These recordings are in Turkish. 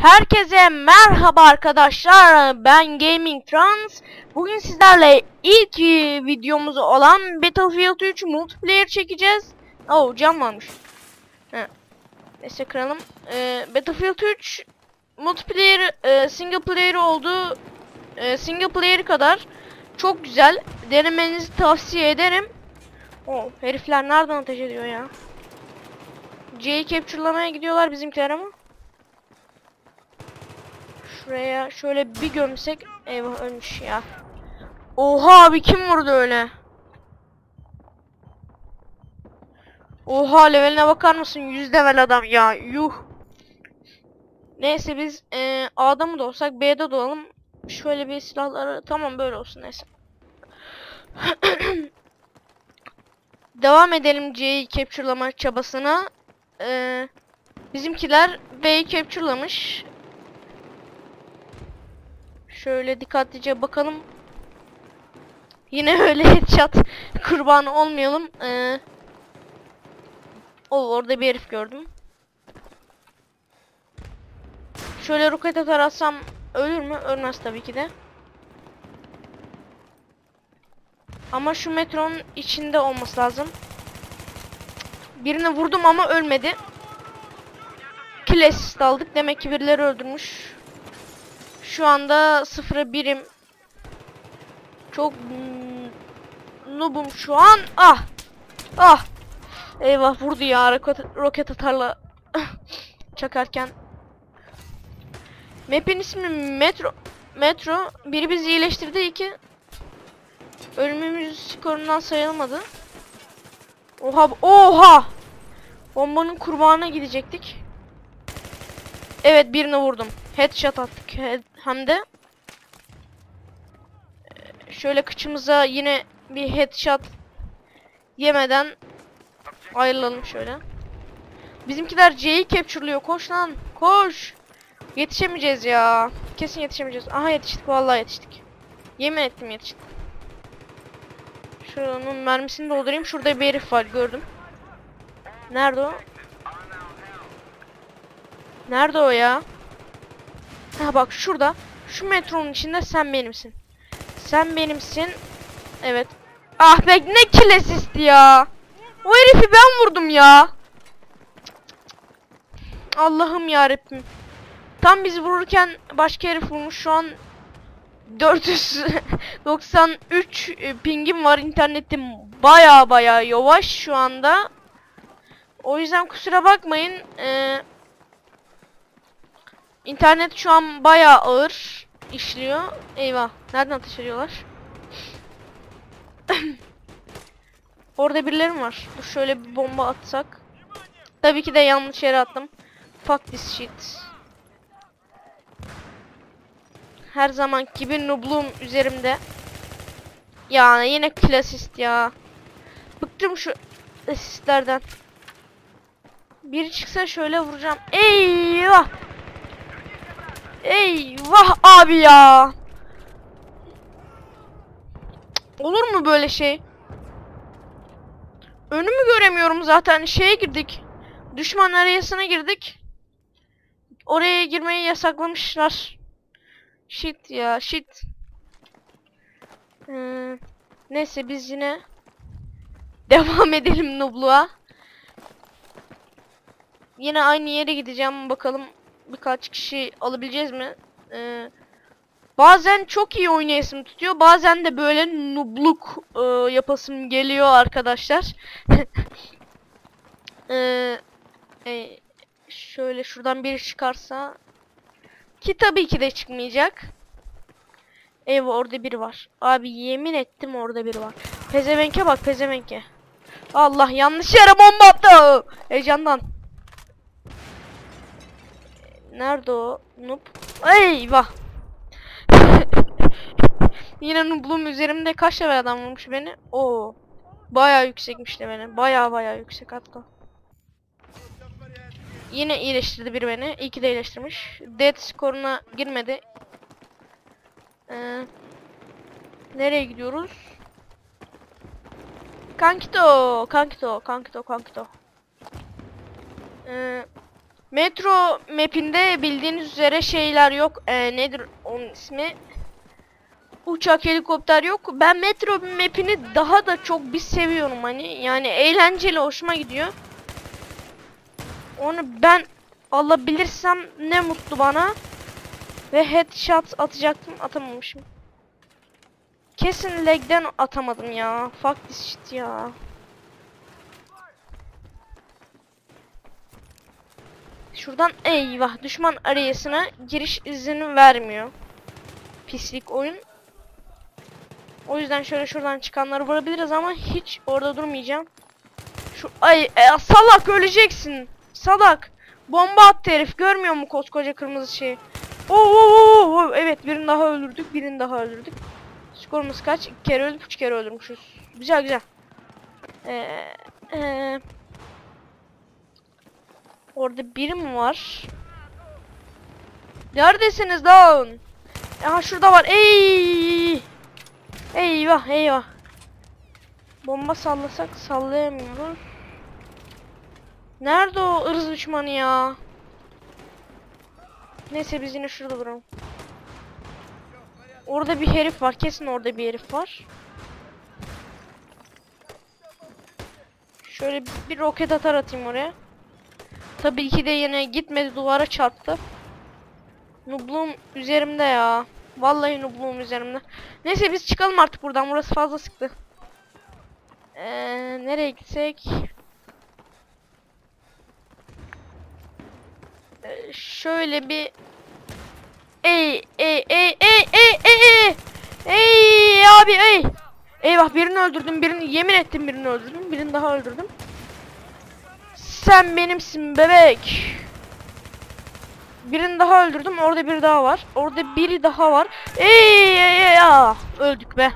Herkese merhaba arkadaşlar. Ben Gaming Trans. Bugün sizlerle ilk videomuz olan Battlefield 3 multiplayer çekeceğiz. Oh cam varmış. He. Neyse kıralım. Ee, Battlefield 3 multiplayer e, single player oldu. E, single player kadar çok güzel. Denemenizi tavsiye ederim. Oh herifler nereden ateş ediyor ya? C'yi capture'lamaya gidiyorlar bizimkiler ama. Şuraya şöyle bir gömsek. Eyvah ölmüş ya. Oha abi kim vurdu öyle? Oha leveline bakar mısın? 100 level adam ya. Yuh. Neyse biz e, A'da mı da olsak B'de de. Şöyle bir silahları tamam böyle olsun neyse. Devam edelim C'yi capture'lama çabasına. Ee, bizimkiler B'yi capture'lamış. Şöyle dikkatlice bakalım. Yine öyle headshot kurban olmayalım. Ee, o orada bir herif gördüm. Şöyle roket atar atsam ölür mü? Ölmez tabii ki de. Ama şu metronun içinde olması lazım. Birini vurdum ama ölmedi. Assist aldık. Demek ki birileri öldürmüş. Şu anda sıfıra birim. Çok noobum şu an. Ah. Ah. Eyvah vurdu ya roket, roket atarla çakarken. Map'in ismi Metro. Metro. Biri bizi iyileştirdi iki. Ölümümüz skorundan sayılmadı. Oha oha. Bombanın kurbanına gidecektik. Evet birini vurdum. Headshot attık Head, hem de. Ee, Şöyle kıçımıza yine bir headshot yemeden ayrılalım şöyle. Bizimkiler C'yi capture'lıyor. Koş lan. Koş. Yetişemeyeceğiz ya. Kesin yetişemeyeceğiz. Aha yetiştik. Vallahi yetiştik. Yemin ettim yetiştik. Şunun mermisini doldurayım. Şurada bir herif var gördüm. Nerede o? Nerede o ya? Ha bak şurada. Şu metronun içinde sen benimsin. Sen benimsin. Evet. Ah be ne kill assist ya. O herifi ben vurdum ya. Allah'ım ya Tam bizi vururken başka herif vurmuş. Şu an 493 e, pingim var. internetim baya baya yavaş şu anda. O yüzden kusura bakmayın. Ee, internet şu an baya ağır işliyor. Eyvah. Nereden ateş ediyorlar? Orada birileri mi var? Dur şöyle bir bomba atsak. Tabii ki de yanlış yere attım. Fuck this shit. Her zaman gibi noobluğum üzerimde. Yani yine klasist ya. Bıktım şu asistlerden. Biri çıksa şöyle vuracağım. Eyvah. Eyvah abi ya. Olur mu böyle şey? Önümü göremiyorum zaten. Şeye girdik. Düşman arayasına girdik. Oraya girmeyi yasaklamışlar. Shit ya shit. Ee, neyse biz yine devam edelim nubluğa. Yine aynı yere gideceğim bakalım birkaç kişi alabileceğiz mi? Ee, bazen çok iyi oynayasım tutuyor. Bazen de böyle nubluk e, yapasım geliyor arkadaşlar. ee, e, şöyle şuradan biri çıkarsa ki tabii ki de çıkmayacak. Eyvah orada biri var. Abi yemin ettim orada biri var. Pezevenke bak pezevenke. Allah yanlış yere bomba attı. Heyecandan. Nerede o? Noob. Eyvah. Yine noob'luğum üzerimde kaç level adam vurmuş beni? Oo. Bayağı yüksekmiş de beni. Bayağı bayağı yüksek hatta. Yine iyileştirdi bir beni. İyi ki de iyileştirmiş. Dead skoruna girmedi. Ee, nereye gidiyoruz? Kankito, kankito, kankito, kankito. Ee, Metro map'inde bildiğiniz üzere şeyler yok. Ee, nedir onun ismi? Uçak, helikopter yok. Ben metro map'ini daha da çok bir seviyorum hani. Yani eğlenceli, hoşuma gidiyor. Onu ben alabilirsem ne mutlu bana. Ve headshot atacaktım, atamamışım. Kesin leg'den atamadım ya. Fuck this shit ya. Şuradan eyvah düşman arayasına giriş izini vermiyor. Pislik oyun. O yüzden şöyle şuradan çıkanları vurabiliriz ama hiç orada durmayacağım. Şu ay e, salak öleceksin. Salak. Bomba attı herif. Görmüyor mu koskoca kırmızı şeyi? Oo, oo, oo. Evet birini daha öldürdük. Birini daha öldürdük. Skorumuz kaç? İki kere öldük, üç kere öldürmüşüz. Güzel güzel. Ee, ee, orada biri mi var? Neredesiniz lan? Aha şurada var. Ey! Eyvah eyvah. Bomba sallasak sallayamıyoruz. Nerede o ırz düşmanı ya? Neyse biz yine şurada duralım. Orada bir herif var. Kesin orada bir herif var. Şöyle bir roket atar atayım oraya. Tabii ki de yine gitmedi duvara çarptı. Nubluğum üzerimde ya. Vallahi nubluğum üzerimde. Neyse biz çıkalım artık buradan. Burası fazla sıktı. Ee, nereye gitsek? Ee, şöyle bir Ey ey ey ey ey ey ey Ey abi ey Eyvah birini öldürdüm birini yemin ettim birini öldürdüm birini daha öldürdüm Sen benimsin bebek. Birini daha öldürdüm orada biri daha var. Orada biri daha var. Ey ey ah öldük be.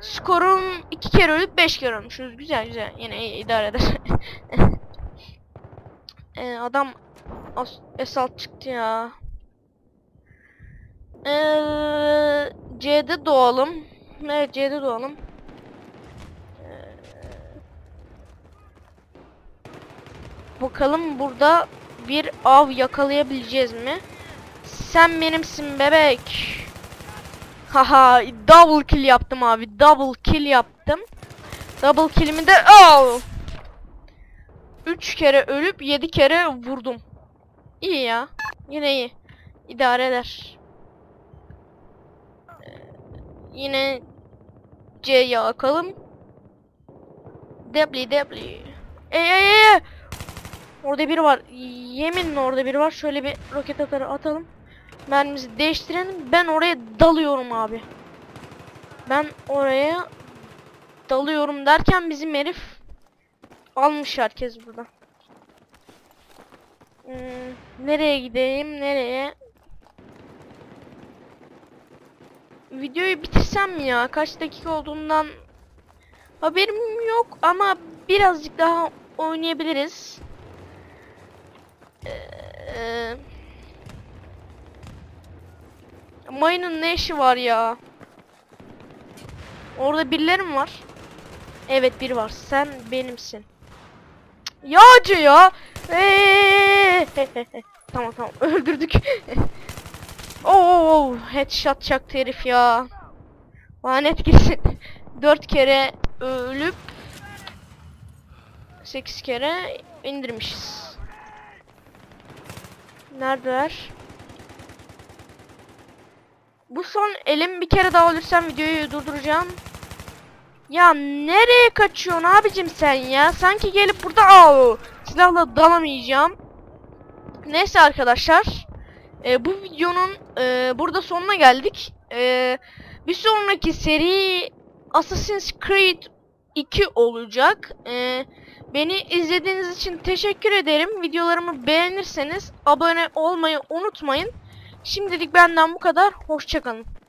Skorum iki kere ölüp beş kere ölmüşüz. Güzel güzel. Yine iyi, idare eder. Ee, Adam esalt çıktı ya. Ee, C'de doğalım. Evet C'de doğalım. Ee, bakalım burada bir av yakalayabileceğiz mi? Sen benimsin bebek. Haha double kill yaptım abi. Double kill yaptım. Double kill'imi de oh! 3 kere ölüp 7 kere vurdum. İyi ya. Yine iyi. İdare eder. Yine C'ye akalım. Debli debli. Ey ey ey. Orada biri var. Yeminle orada biri var. Şöyle bir roket atarı atalım. Mermimizi değiştirelim. Ben oraya dalıyorum abi. Ben oraya dalıyorum derken bizim herif almış herkes burada. Hmm, nereye gideyim? Nereye? videoyu bitirsem mi ya? Kaç dakika olduğundan haberim yok ama birazcık daha oynayabiliriz. Ee, Mayının ne işi var ya? Orada birileri mi var? Evet biri var. Sen benimsin. Yağcı ya. Ee, tamam tamam öldürdük. Oo, headshot çaktı herif ya. Lanet gitsin. 4 kere ölüp 8 kere indirmişiz. Neredeler? Bu son elim bir kere daha ölürsem videoyu durduracağım. Ya nereye kaçıyorsun abicim sen ya? Sanki gelip burada aa silahla dalamayacağım. Neyse arkadaşlar. E, bu videonun e, burada sonuna geldik. E, bir sonraki seri Assassin's Creed 2 olacak. E, beni izlediğiniz için teşekkür ederim. Videolarımı beğenirseniz abone olmayı unutmayın. Şimdilik benden bu kadar. Hoşçakalın.